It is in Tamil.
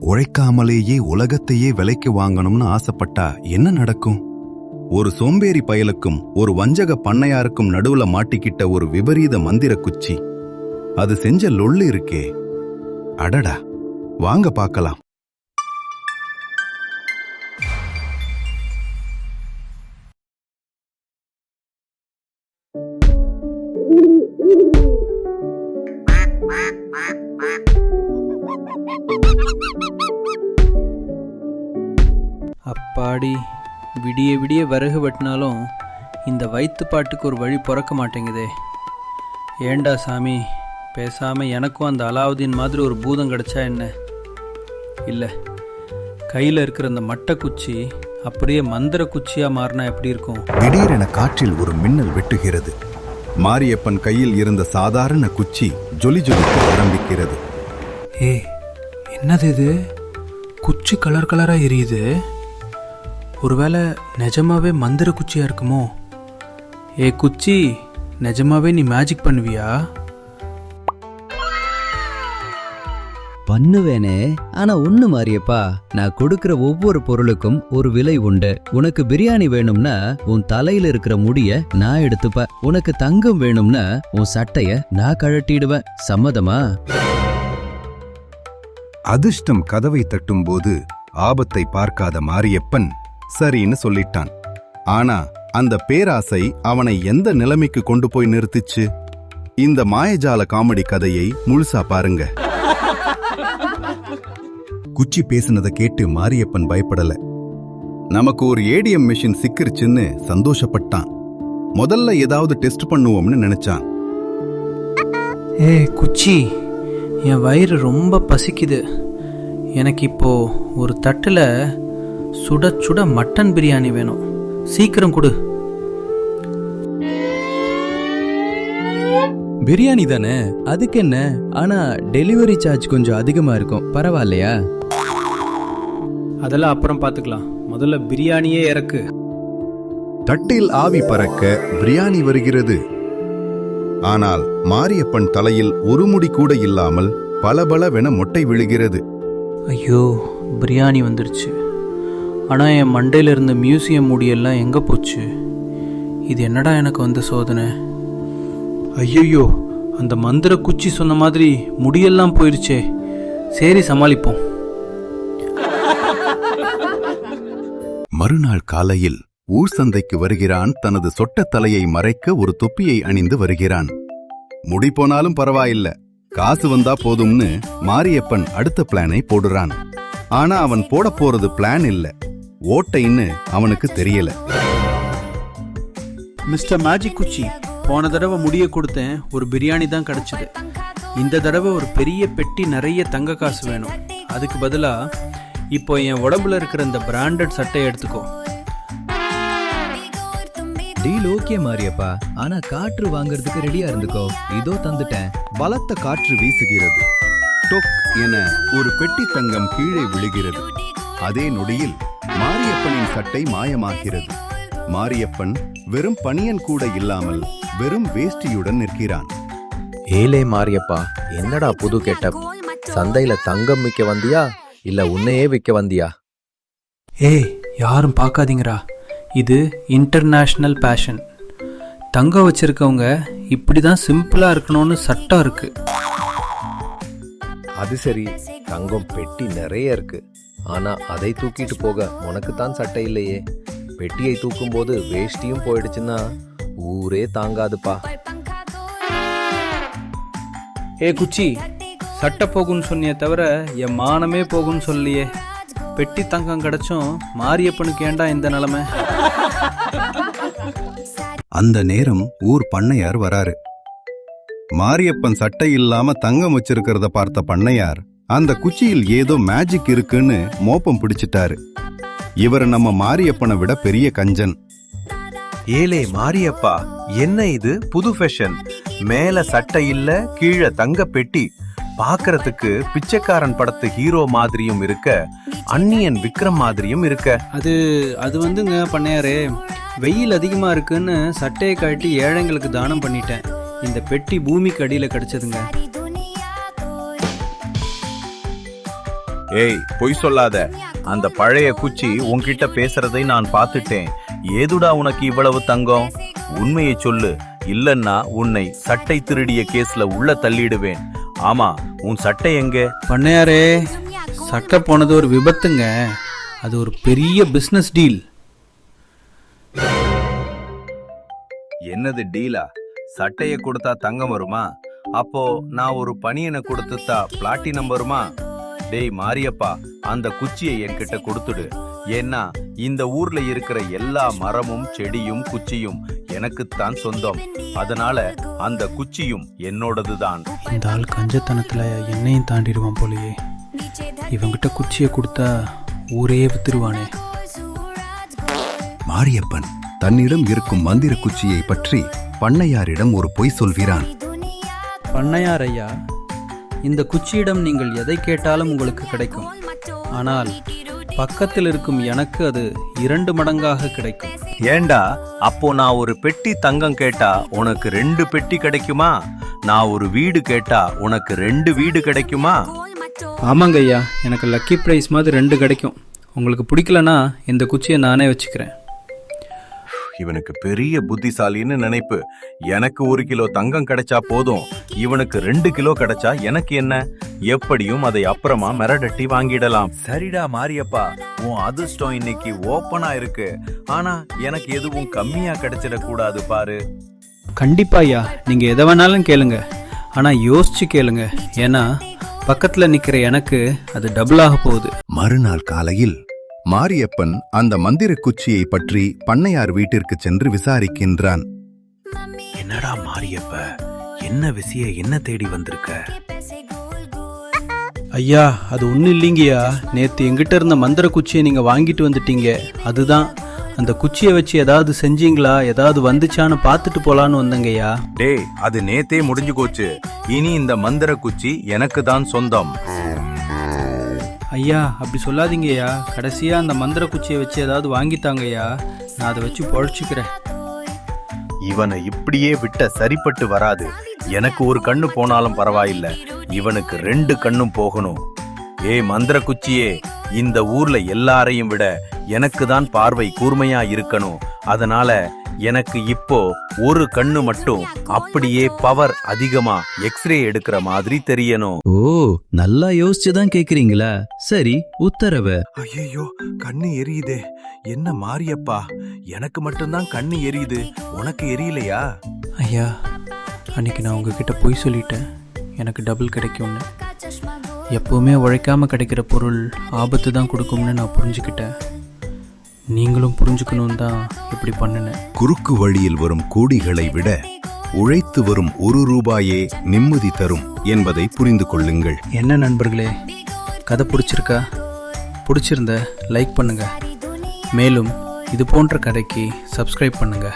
உழைக்காமலேயே உலகத்தையே விலைக்கு வாங்கணும்னு ஆசைப்பட்டா என்ன நடக்கும்? ஒரு சோம்பேறி பயலுக்கும் ஒரு வஞ்சக பண்ணையாருக்கும் நடுவுல மாட்டிக்கிட்ட ஒரு விபரீத மந்திர குச்சி. அது செஞ்ச லொள்ளு இருக்கே. அடடா வாங்க பார்க்கலாம். அப்பாடி விடிய விடிய விறகு வெட்டினாலும் இந்த வயிற்றுப்பாட்டுக்கு ஒரு வழி பிறக்க மாட்டேங்குதே. ஏண்டா சாமி பேசாமல் எனக்கும் அந்த அலாவுதீன் மாதிரி ஒரு பூதம் கிடைச்சா என்ன? இல்லை கையில் இருக்கிற அந்த மட்டை குச்சி அப்படியே மந்திர குச்சியாக மாறினா எப்படி இருக்கும்? திடீரென காற்றில் ஒரு மின்னல் வெட்டுகிறது. மாரியப்பன் கையில் இருந்த சாதாரண குச்சி ஜொலி ஜொலிக்க ஆரம்பிக்கிறது. ஏ என்னது இது? குச்சி கலர் கலராக எரியுது? ஒருவேளை நிஜமாவே மந்திர குச்சியாக இருக்குமோ? ஏ குச்சி நிஜமாவே நீ மேஜிக் பண்ணுவியா? பண்ணுவேனே ஆனா ஒண்ணு மாரியப்பா நான் கொடுக்கிற ஒவ்வொரு பொருளுக்கும் ஒரு விலை உண்டு. உனக்கு பிரியாணி வேணும்னா உன் தலையில இருக்கிற முடிய நான் எடுத்துப்பேன் உனக்கு தங்கம் வேணும்னா உன் சட்டைய நான் கழட்டிடுவேன். சம்மதமா? அதிர்ஷ்டம் கதவை தட்டும்போது ஆபத்தை பார்க்காத மாரியப்பன் சரின்னு சொல்லிட்டான். ஆனா அந்த பேராசை அவனை எந்த நிலைமைக்கு கொண்டு போய் நிறுத்திச்சு? இந்த மாயஜால காமெடி கதையை முழுசா பாருங்க. குச்சி பேசுனதை கேட்டு மாரியப்பன் பயப்படல. நமக்கு ஒரு ஏடிஎம் மிஷின் சிக்கிருச்சுன்னு சந்தோஷப்பட்டான். முதல்ல ஏதாவது டெஸ்ட் பண்ணுவோம்னு நினைச்சான். ஏ குச்சி என் வயிறு ரொம்ப பசிக்குது. எனக்கு இப்போ ஒரு தட்டில் சுட சுட மட்டன் பிரியாணி வேணும். சீக்கிரம் கொடு. பிரியாணி தானே? அதுக்கு என்ன ஆனா டெலிவரி சார்ஜ் கொஞ்சம் அதிகமா இருக்கும். பரவாயில்லையா? அதெல்லாம் அப்புறம் பார்த்துக்கலாம். முதல்ல பிரியாணியே இறக்கு. தட்டில் ஆவி பறக்க பிரியாணி வருகிறது. ஆனால் மாரியப்பன் தலையில் ஒரு முடி கூட இல்லாமல் பளபளவென மொட்டை விழுகிறது. ஐயோ பிரியாணி வந்துருச்சு. ஆனால் என் மண்டையில் இருந்த மியூசியம் முடியெல்லாம் எங்கே போச்சு? இது என்னடா எனக்கு வந்த சோதனை? ஐயோ அந்த மந்திர குச்சி சொன்ன மாதிரி முடியெல்லாம் போயிருச்சே. சரி சமாளிப்போம். மறுநாள் காலையில் ஊர் சந்தைக்கு வருகிறான் தனது சொட்ட தலையை மறைக்க ஒரு தொப்பியை அணிந்து வருகிறான். முடி போனாலும் பரவாயில்ல. காசு வந்தா போதும்னு மாரியப்பன் அடுத்த பிளானை போடுறான். ஆனா அவன் போட போறது பிளான் இல்ல. ஓட்டைன்னு அவனுக்கு தெரியல. மிஸ்டர் மேஜிக் குச்சி போன தடவை முடிய கொடுத்தேன் ஒரு பிரியாணி தான் கிடச்சிது. இந்த தடவை ஒரு பெரிய பெட்டி நிறைய தங்க காசு வேணும். அதுக்கு பதிலாக இப்போ என் உடம்புல இருக்கிற இந்த பிராண்டட் சட்டையை எடுத்துக்கோ. டீல் ஓகே மாரியப்பா. ஆனா காற்று வாங்குறதுக்கு ரெடியா இருந்துக்கோ. இதோ தந்துட்டேன். பலத்த காற்று வீசுகிறது. டொக் என ஒரு பெட்டி தங்கம் கீழே விழுகிறது. அதே நொடியில் மாரியப்பனின் சட்டை மாயமாகிறது. மாரியப்பன் வெறும் பனியன் கூட இல்லாமல் வெறும் வேஷ்டியுடன் நிற்கிறான். ஏலே மாரியப்பா என்னடா புது கெட்டப்? சந்தையில தங்கம் விற்க வந்தியா? இல்ல உன்னையே விற்க வந்தியா? ஏய் யாரும் பார்க்காதீங்கடா. இது இன்டர்நேஷ்னல் பேஷன் தங்கம் வச்சிருக்கவங்க இப்படி தான் சிம்பிளாக இருக்கணும்னு சட்டம் இருக்கு. அது சரி தங்கம் பெட்டி நிறைய இருக்கு. ஆனா அதை தூக்கிட்டு போக உனக்கு தான் சட்டை இல்லையே. பெட்டியை தூக்கும்போது வேஷ்டியும் போயிடுச்சுன்னா ஊரே தாங்காதுப்பா. ஏ குச்சி சட்டை போகும்னு சொன்னியே தவிர என் மானமே போகும்னு சொல்லியே. பெட்டி தங்கம் கிடைச்சும் மாரியப்பனுக்கு ஏன்டா இந்த நிலமை? அந்த நேரம் ஊர் பண்ணையார் வராரு. மாரியப்பன் சட்டை இல்லாம தங்கம் வச்சிருக்கிறத பார்த்த பண்ணையார் அந்த குச்சியில் ஏதோ மேஜிக் இருக்குன்னு மோப்பம் பிடிச்சிட்டாரு. இவர் நம்ம மாரியப்பனை விட பெரிய கஞ்சன். ஏலே மாரியப்பா என்ன இது புது ஃபேஷன் மேல சட்டை இல்ல கீழே தங்க பெட்டி. பார்க்கறதுக்கு பிச்சைக்காரன் படத்து ஹீரோ மாதிரியும் இருக்க அந்நியன் விக்ரம் மாதிரியும் இருக்க. அது அது வந்துங்க பண்ணையாரே. வெயில் அதிகமாக இருக்குன்னு சட்டையை கழட்டி ஏழைங்களுக்கு தானம் பண்ணிட்டேன். இந்த பெட்டி பூமிக்கு அடியில் கிடைச்சதுங்க. ஏய் பொய் சொல்லாத. அந்த பழைய குச்சி உன்கிட்ட பேசுறதை நான் பார்த்துட்டேன். ஏதுடா உனக்கு இவ்வளவு தங்கம்? உண்மையை சொல்லு. இல்லன்னா உன்னை சட்டை திருடிய கேஸ்ல உள்ள தள்ளிடுவேன். ஆமா உன் சட்டை எங்க? பண்ணையாரே சட்டை போனது ஒரு விபத்துங்க. அது ஒரு பெரிய பிஸ்னஸ் டீல் என்னது டீலா? சட்டைய கொடுத்தா தங்கம் வருமா? அப்போ நான் ஒரு பனியனை கொடுத்துட்டா பிளாட்டினம் வருமா? டேய் மாரியப்பா அந்த குச்சியை என்கிட்ட கொடுத்துடு. ஏன்னா இந்த ஊர்ல இருக்கிற எல்லா மரமும் செடியும் குச்சியும் எனக்குத்தான் சொந்தம். அதனால அந்த குச்சியும் என்னோடதுதான். இந்த ஆள் கஞ்சத்தனத்தில் என்னையும் தாண்டிடுவான் போலயே. இவங்கிட்ட குச்சியை கொடுத்தா ஊரே வித்துருவானே. மாரியப்பன் தன்னிடம் இருக்கும் மந்திர குச்சியை பற்றி பண்ணையாரிடம் ஒரு பொய் சொல்கிறான். பண்ணையார் ஐயா இந்த குச்சியிடம் நீங்கள் எதை கேட்டாலும் உங்களுக்கு கிடைக்கும். ஆனால் பக்கத்தில் இருக்கும் எனக்கு அது இரண்டு மடங்காக கிடைக்கும். ஏண்டா அப்போ நான் ஒரு பெட்டி தங்கம் கேட்டா உனக்கு ரெண்டு பெட்டி கிடைக்குமா? நான் ஒரு வீடு கேட்டா உனக்கு ரெண்டு வீடு கிடைக்குமா? ஆமாங்க ஐயா எனக்கு லக்கி ப்ரைஸ் மாதிரி ரெண்டு கிடைக்கும். உங்களுக்கு பிடிக்கலனா இந்த குச்சியை நானே வச்சுக்கிறேன். இவனுக்கு பெரிய புத்திசாலின்னு நினைப்பு. எனக்கு ஒரு கிலோ தங்கம் கிடைச்சா போதும். இவனுக்கு ரெண்டு கிலோ கிடைச்சா எனக்கு என்ன? எப்படியும் அதை அப்புறமா மிரடட்டி வாங்கிடலாம். சரிடா மாரியப்பா உன் அதிர்ஷ்டம் இன்னைக்கு ஓப்பனா இருக்கு. ஆனா எனக்கு எதுவும் கம்மியா கிடைச்சிடக் கூடாது பாரு. கண்டிப்பா ஐயா நீங்கள் எதை வேணாலும் கேளுங்க. ஆனால் யோசிச்சு கேளுங்க. ஏன்னா பக்கத்தில் நிற்கிற எனக்கு அது டபுள் ஆக போகுது. மறுநாள் காலையில் மாரியப்பன் அந்த மந்திர குச்சியை பற்றி பண்ணையார் வீட்டிற்கு சென்று விசாரிக்கின்றான். என்னடா மாரியப்ப? என்ன விஷயம் என்ன தேடி வந்திருக்க? ஐயா அது ஒன்றும் இல்லைங்கய்யா. நேற்று எங்கிட்ட இருந்த மந்திர குச்சியை நீங்கள் வாங்கிட்டு வந்துட்டீங்க. அதுதான். அந்த குச்சியை வச்சு ஏதாவது செஞ்சீங்களா? ஏதாவது வந்துச்சான்னு பார்த்துட்டு போலான்னு வந்தேங்கய்யா. டேய் அது நேத்தே முடிஞ்சு போச்சு. இனி இந்த மந்திர குச்சி எனக்கு தான் சொந்தம். ஐயா அப்படி சொல்லாதீங்கய்யா. கடைசியாக அந்த மந்திர குச்சியை வச்சு ஏதாவது வாங்கித்தாங்கய்யா. நான் அதை வச்சு பொழைச்சிக்கிறேன். இவனை இப்படியே விட்ட சரிப்பட்டு வராது. எனக்கு ஒரு கண்ணு போனாலும் பரவாயில்ல. இவனுக்கு ரெண்டு கண்ணும் போகணும். ஏய் மந்திர குச்சியே இந்த ஊர்ல எல்லாரையும் விட எனக்கு தான் பார்வை கூர்மையா இருக்கணும். அதனால எனக்கு இப்போ ஒரு கண்ணு மட்டும் அப்படியே பவர் அதிகமா எக்ஸ்ரே எடுக்கிற மாதிரி தெரியணும். ஓ நல்லா யோசிச்சு தான் கேக்குறீங்களா? சரி உத்தரவு. ஐயோ கண்ணு எரியுதே. என்ன மாரியப்பா? எனக்கு மட்டும்தான் கண்ணு எரியுது. உனக்கு எரியலையா? ஐயா அன்னைக்கு நான் உங்ககிட்ட பொய் சொல்லிட்டேன். எனக்கு டபுள் கிடைக்கும்னு. எப்போவுமே உழைக்காம கிடைக்கிற பொருள் ஆபத்து தான் கொடுக்கும்னு நான் புரிஞ்சுக்கிட்டேன். நீங்களும் புரிஞ்சுக்கணும் தான் இப்படி பண்ணினேன். குறுக்கு வழியில் வரும் கோடிகளை விட உழைத்து வரும் ஒரு ரூபாயே நிம்மதி தரும் என்பதை புரிந்து கொள்ளுங்கள். என்ன நண்பர்களே கதை பிடிச்சிருக்கா? பிடிச்சிருந்த லைக் பண்ணுங்க. மேலும் இது போன்ற கதைக்கு சப்ஸ்கிரைப் பண்ணுங்க.